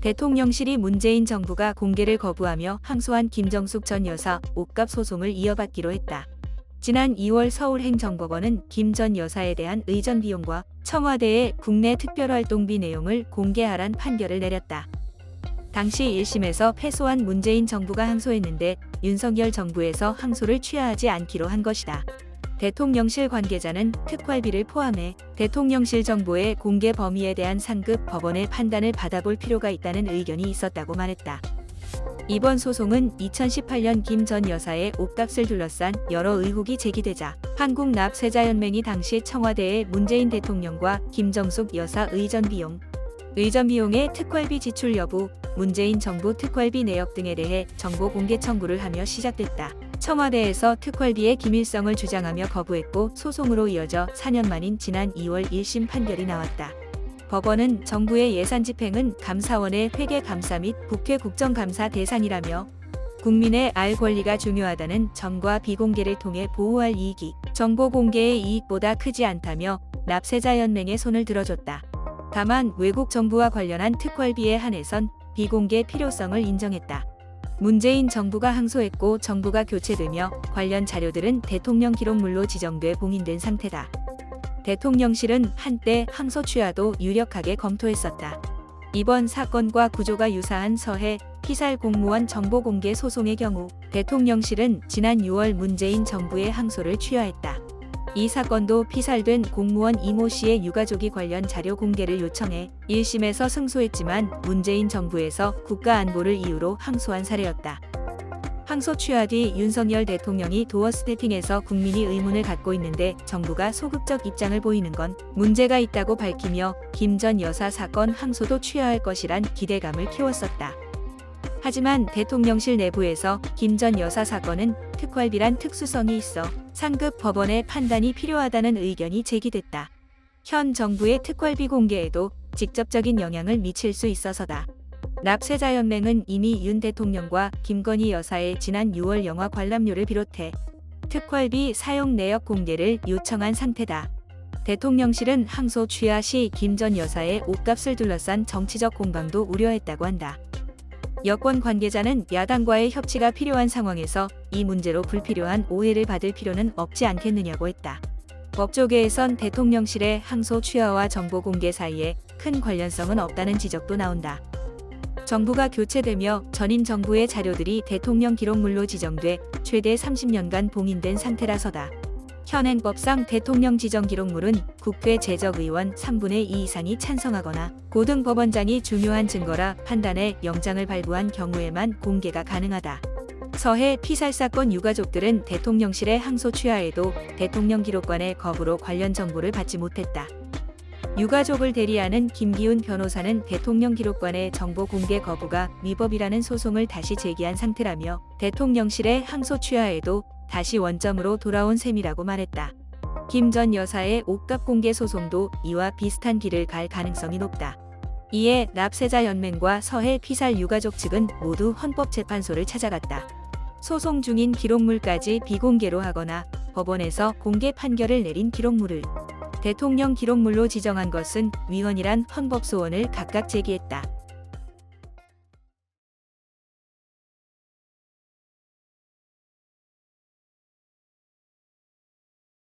대통령실이 문재인 정부가 공개를 거부하며 항소한 김정숙 전 여사 옷값 소송을 이어받기로 했다. 지난 2월 서울행정법원은 김 전 여사에 대한 의전 비용과 청와대의 국내 특별활동비 내용을 공개하란 판결을 내렸다. 당시 1심에서 패소한 문재인 정부가 항소했는데 윤석열 정부에서 항소를 취하하지 않기로 한 것이다. 대통령실 관계자는 특활비를 포함해 대통령실 정보의 공개 범위에 대한 상급 법원의 판단을 받아볼 필요가 있다는 의견이 있었다고 말했다. 이번 소송은 2018년 김 전 여사의 옷값을 둘러싼 여러 의혹이 제기되자 한국납세자연맹이 당시 청와대의 문재인 대통령과 김정숙 여사 의전 비용, 의전 비용의 특활비 지출 여부, 문재인 정부 특활비 내역 등에 대해 정보 공개 청구를 하며 시작됐다. 청와대에서 특활비의 기밀성을 주장하며 거부했고 소송으로 이어져 4년 만인 지난 2월 1심 판결이 나왔다. 법원은 정부의 예산 집행은 감사원의 회계 감사 및 국회 국정감사 대상이라며 국민의 알 권리가 중요하다는 점과 비공개를 통해 보호할 이익이 정보 공개의 이익보다 크지 않다며 납세자 연맹의 손을 들어줬다. 다만 외국 정부와 관련한 특활비에 한해선 비공개 필요성을 인정했다. 문재인 정부가 항소했고 정부가 교체되며 관련 자료들은 대통령 기록물로 지정돼 봉인된 상태다. 대통령실은 한때 항소 취하도 유력하게 검토했었다. 이번 사건과 구조가 유사한 서해 피살 공무원 정보 공개 소송의 경우 대통령실은 지난 6월 문재인 정부의 항소를 취하했다. 이 사건도 피살된 공무원 이모 씨의 유가족이 관련 자료 공개를 요청해 1심에서 승소했지만 문재인 정부에서 국가 안보를 이유로 항소한 사례였다. 항소 취하 뒤 윤석열 대통령이 도어 스태핑에서 국민이 의문을 갖고 있는데 정부가 소극적 입장을 보이는 건 문제가 있다고 밝히며 김 전 여사 사건 항소도 취하할 것이란 기대감을 키웠었다. 하지만 대통령실 내부에서 김 전 여사 사건은 특활비란 특수성이 있어 상급 법원의 판단이 필요하다는 의견이 제기됐다. 현 정부의 특활비 공개에도 직접적인 영향을 미칠 수 있어서다. 납세자연맹은 이미 윤 대통령과 김건희 여사의 지난 6월 영화 관람료를 비롯해 특활비 사용 내역 공개를 요청한 상태다. 대통령실은 항소 취하 시 김 전 여사의 옷값을 둘러싼 정치적 공방도 우려했다고 한다. 여권 관계자는 야당과의 협치가 필요한 상황에서 이 문제로 불필요한 오해를 받을 필요는 없지 않겠느냐고 했다. 법조계에선 대통령실의 항소 취하와 정보 공개 사이에 큰 관련성은 없다는 지적도 나온다. 정부가 교체되며 전임 정부의 자료들이 대통령 기록물로 지정돼 최대 30년간 봉인된 상태라서다. 현행법상 대통령 지정 기록물은 국회 재적의원 3분의 2 이상이 찬성하거나 고등법원장이 중요한 증거라 판단해 영장을 발부한 경우에만 공개가 가능하다. 서해 피살 사건 유가족들은 대통령실의 항소 취하에도 대통령 기록관의 거부로 관련 정보를 받지 못했다. 유가족을 대리하는 김기훈 변호사는 대통령 기록관의 정보 공개 거부가 위법이라는 소송을 다시 제기한 상태라며 대통령실의 항소 취하에도 다시 원점으로 돌아온 셈이라고 말했다. 김 전 여사의 옷값 공개 소송도 이와 비슷한 길을 갈 가능성이 높다. 이에 납세자 연맹과 서해 피살 유가족 측은 모두 헌법재판소를 찾아갔다. 소송 중인 기록물까지 비공개로 하거나 법원에서 공개 판결을 내린 기록물을 대통령 기록물로 지정한 것은 위헌이란 헌법소원을 각각 제기했다.